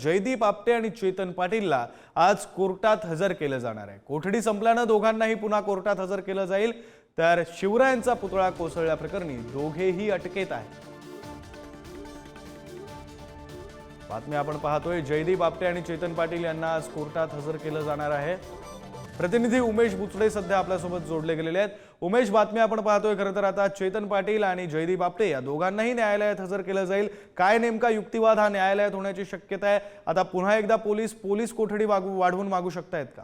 जयदीप आपटे आणि चेतन पाटीलला आज कोर्टात हजर केलं जाणार आहे. कोठडी संपल्यानं दोघांनाही पुन्हा कोर्टात हजर केलं जाईल. तर शिवरायांचा पुतळा कोसळल्याप्रकरणी दोघेही अटकेत आहेत. बातमी आपण पाहतोय जयदीप आपटे आणि चेतन पाटील यांना आज कोर्टात हजर केलं जाणार आहे. प्रतिनिधी उमेश बुचडे सध्या आपल्यासोबत जोडले गेलेले आहेत. उमेश बातमी आपण पाहतोय. खरं तर आता चेतन पाटील आणि जयदीप आपटे या दोघांनाही न्यायालयात हजर केलं जाईल. काय नेमका युक्तिवाद हा न्यायालयात होण्याची शक्यता आहे? आता पुन्हा एकदा पोलीस पोलीस कोठडी वाढवून मागू शकतायत का?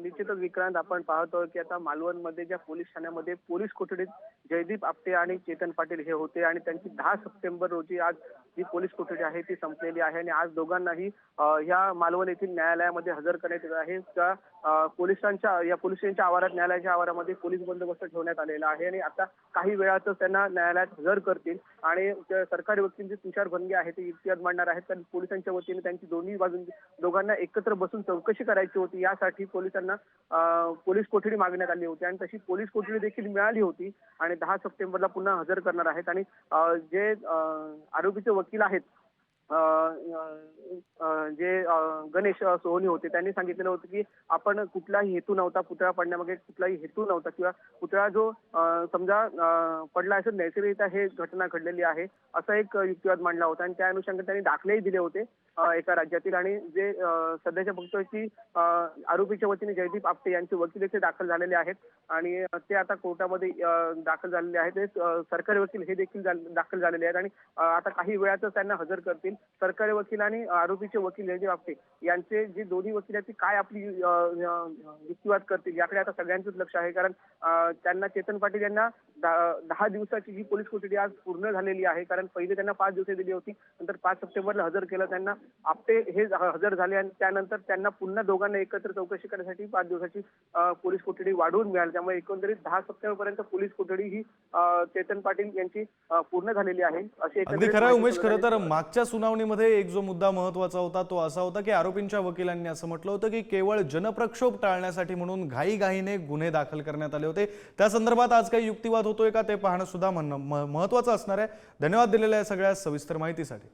निश्चितच विक्रांत आपण पाहतोय की आता मालवणमध्ये ज्या पोलीस ठाण्यामध्ये पोलीस कोठडीत जयदीप आपटे आणि चेतन पाटील हे होते आणि त्यांची दहा सप्टेंबर रोजी आज जी पोलीस कोठडी आहे ती संपलेली आहे आणि आज दोघांनाही या ह्या मालवण येथील न्यायालयामध्ये हजर करण्यात येत आहे. त्या पोलिसांच्या या पोलिसांच्या आवारात न्यायालयाच्या आवारामध्ये पोलीस बंदोबस्त ठेवण्यात आलेला आहे आणि आता काही वेळातच त्यांना न्यायालयात हजर करतील आणि सरकारी वकील तुषार भंगे आहे ते इतिहास मांडणार आहेत. तर पोलिसांच्या वतीने त्यांची दोन्ही बाजून दोघांना एकत्र बसून चौकशी करायची होती. यासाठी पोलिसांना त्यांना पोलीस कोठडी मागण्यात आली होती. आणि तशी पोलीस कोठडी देखील मिळाली होती. आणि दहा सप्टेंबरला पुन्हा हजर करणार आहेत. आणि जे आरोपीचे वकील आहेत जे गणेश सोहनी होते त्यांनी सांगितलेलं होतं की आपण कुठलाही हेतू नव्हता पुतळा पडण्यामागे कुठलाही हेतू नव्हता किंवा पुतळा जो समजा पडला असेल नैसर्गिकरित्या हे घटना घडलेली आहे असा एक युक्तिवाद मांडला होता आणि त्या अनुषंगाने त्यांनी दाखलेही दिले होते एका राज्यातील आणि जे सध्याच्या बघतोय की आरोपीच्या वतीने जयदीप आपटे यांचे वकील येथे दाखल झालेले आहेत आणि ते आता कोर्टामध्ये दाखल झालेले आहेत. ते सरकारी वकील हे देखील दाखल झालेले आहेत आणि आता काही वेळातच त्यांना हजर करतील. सरकारी वकील आणि आरोपीचे वकील हे जे बापटे यांचे जे दोन्ही वकील आहेत ते काय आपली युक्तिवाद करतील? याकडे आता सगळ्यांचंच लक्ष आहे. कारण त्यांना चेतन पाटील यांना दहा दिवसाची जी पोलीस कोठडी आज पूर्ण झालेली आहे कारण पहिले त्यांना पाच दिवस दिली होती नंतर पाच सप्टेंबरला हजर केलं त्यांना आपटे हे हजर झाले आणि त्यानंतर त्यांना पुन्हा दोघांना एकत्र चौकशी करण्यासाठी पाच दिवसाची पोलीस कोठडी वाढवून मिळाली. त्यामुळे एकंदरीत दहा सप्टेंबर पर्यंत पोलीस कोठडी ही चेतन पाटील यांची पूर्ण झालेली आहे. अशी एकंदरीत खरं उमेश खरं तर. मागच्या सुनावणीमध्ये एक जो मुद्दा महत्त्वाचा होता तो असा होता की आरोपींच्या वकिलांनी असं म्हटलं होतं की केवळ जनप्रक्षोभ टाळण्यासाठी म्हणून घाईघाईने गुन्हे दाखल करण्यात आले होते. त्या संदर्भात आज काही युक्तिवाद होतोय का ते पाहणं सुद्धा म्हणणं म- महत्वाचं असणार आहे. धन्यवाद दिलेल्या सगळ्या सविस्तर माहितीसाठी.